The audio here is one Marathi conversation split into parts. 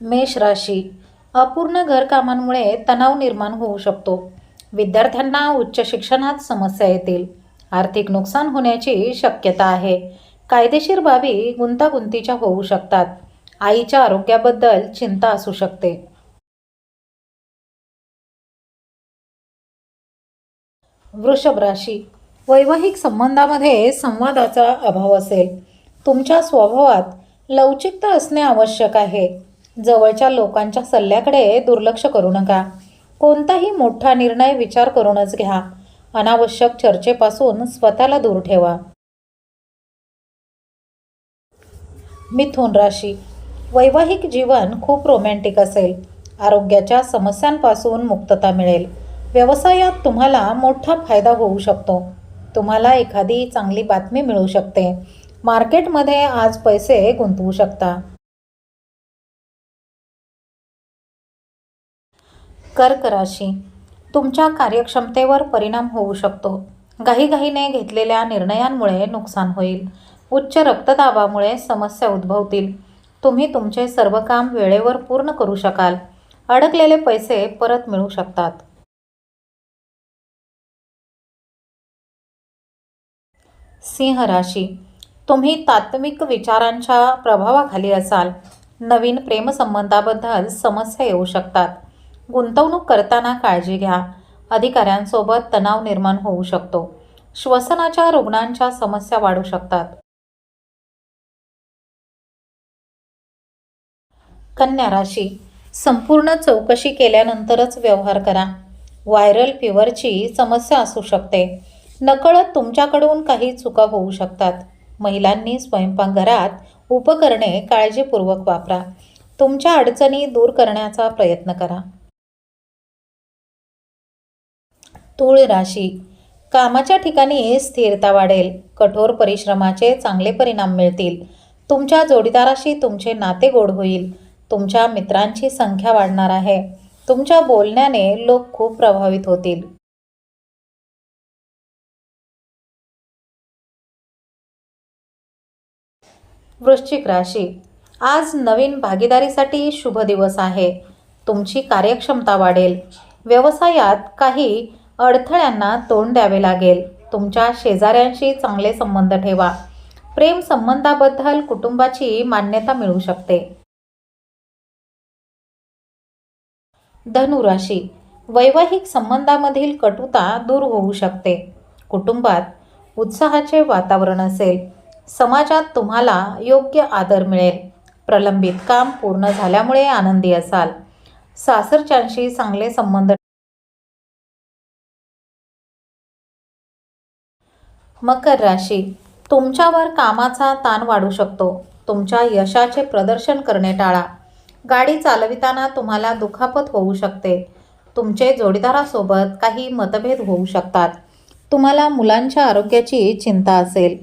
मेष राशी. अपूर्ण घरकामांमुळे तणाव निर्माण होऊ शकतो. विद्यार्थ्यांना उच्च शिक्षणात समस्या येतील. आर्थिक नुकसान होण्याची शक्यता आहे. कायदेशीर बाबी गुंतागुंतीच्या होऊ शकतात. आईच्या आरोग्याबद्दल चिंता असू शकते. वृषभ राशी. वैवाहिक संबंधामध्ये संवादाचा अभाव असेल. तुमच्या स्वभावात लवचिकता असणे आवश्यक आहे. जवळच्या लोकांच्या सल्ल्याकडे दुर्लक्ष करू नका. कोणताही मोठा निर्णय विचार करूनच घ्या. अनावश्यक चर्चेपासून स्वतःला दूर ठेवा. मिथुन राशी. वैवाहिक जीवन खूप रोमॅन्टिक असेल. आरोग्याच्या समस्यांपासून मुक्तता मिळेल. व्यवसायात तुम्हाला मोठा फायदा होऊ शकतो. तुम्हाला एखादी चांगली बातमी मिळू शकते. मार्केटमध्ये आज पैसे गुंतवू शकता. कर्क राशी तुमच्या कार्यक्षमतेवर परिणाम होऊ शकतो. घाईघाईने घेतलेल्या निर्णयांमुळे नुकसान होईल. उच्च रक्तदाबामुळे समस्या उद्भवतील. तुम्ही तुमचे सर्व काम वेळेवर पूर्ण करू शकाल. अडकलेले पैसे परत मिळू शकतात. सिंह राशी. तुम्ही तात्विक विचारांच्या प्रभावाखाली असाल. नवीन प्रेमसंबंधाबद्दल समस्या येऊ शकतात. गुंतवणूक करताना काळजी घ्या. अधिकाऱ्यांसोबत तणाव निर्माण होऊ शकतो. श्वसनाच्या रुग्णांच्या समस्या वाढू शकतात. कन्या राशी. संपूर्ण चौकशी केल्यानंतरच व्यवहार करा. व्हायरल फिवरची समस्या असू शकते. नकळत तुमच्याकडून काही चुका होऊ शकतात. महिलांनी स्वयंपाकघरात उपकरणे काळजीपूर्वक वापरा. तुमच्या अडचणी दूर करण्याचा प्रयत्न करा. तूळ राशी. कामाच्या ठिकाणी स्थिरता वाढेल. कठोर परिश्रमाचे चांगले परिणाम मिळतील. तुमच्या जोडीदाराशी तुमचे नाते गोड होईल. तुमच्या मित्रांची संख्या वाढणार आहे. तुमच्या बोलण्याने लोक खूप प्रभावित होतील. वृश्चिक राशी. आज नवीन भागीदारीसाठी शुभ दिवस आहे. तुमची कार्यक्षमता वाढेल. व्यवसायात काही अडथळ्यांना तोंड द्यावे लागेल. तुमच्या शेजाऱ्यांशी चांगले संबंध ठेवा. प्रेम संबंधाबद्दल कुटुंबाची मान्यता मिळू शकते. धनुराशी. वैवाहिक संबंधामधील कटुता दूर होऊ शकते. कुटुंबात उत्साहाचे वातावरण असेल. समाजात तुम्हाला योग्य आदर मिळेल. प्रलंबित काम पूर्ण झाल्यामुळे आनंदी असाल. सासरच्यांशी चांगले संबंध मकर राशी. तुमच्यावर कामाचा ताण वाढू शकतो. तुमच्या यशाचे प्रदर्शन करणे टाळा. गाडी चालविताना तुम्हाला दुखापत होऊ शकते. तुमचे जोडीदारासोबत काही मतभेद होऊ शकतात. तुम्हाला मुलांच्या आरोग्याची चिंता असेल.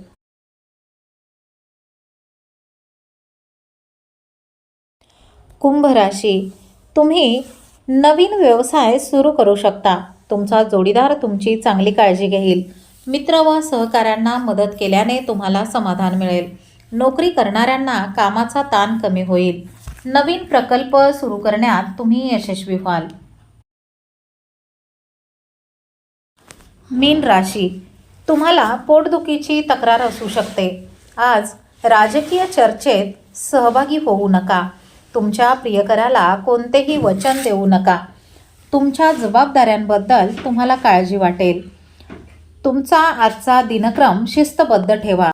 कुंभ राशी. तुम्ही नवीन व्यवसाय सुरू करू शकता. तुमचा जोडीदार तुमची चांगली काळजी घेईल. मित्र व सहकाऱ्यांना मदत केल्याने तुम्हाला समाधान मिळेल. नोकरी करणाऱ्यांना कामाचा ताण कमी होईल. नवीन प्रकल्प सुरू करण्यात तुम्ही यशस्वी व्हाल. मीन राशी. तुम्हाला पोटदुखीची तक्रार असू शकते. आज राजकीय चर्चेत सहभागी होऊ नका. तुमच्या प्रियकराला कोणतेही वचन देऊ नका. तुमच्या जबाबदाऱ्यांबद्दल तुम्हाला काळजी वाटेल. तुमचा आजचा दिनक्रम शिस्तबद्ध ठेवा.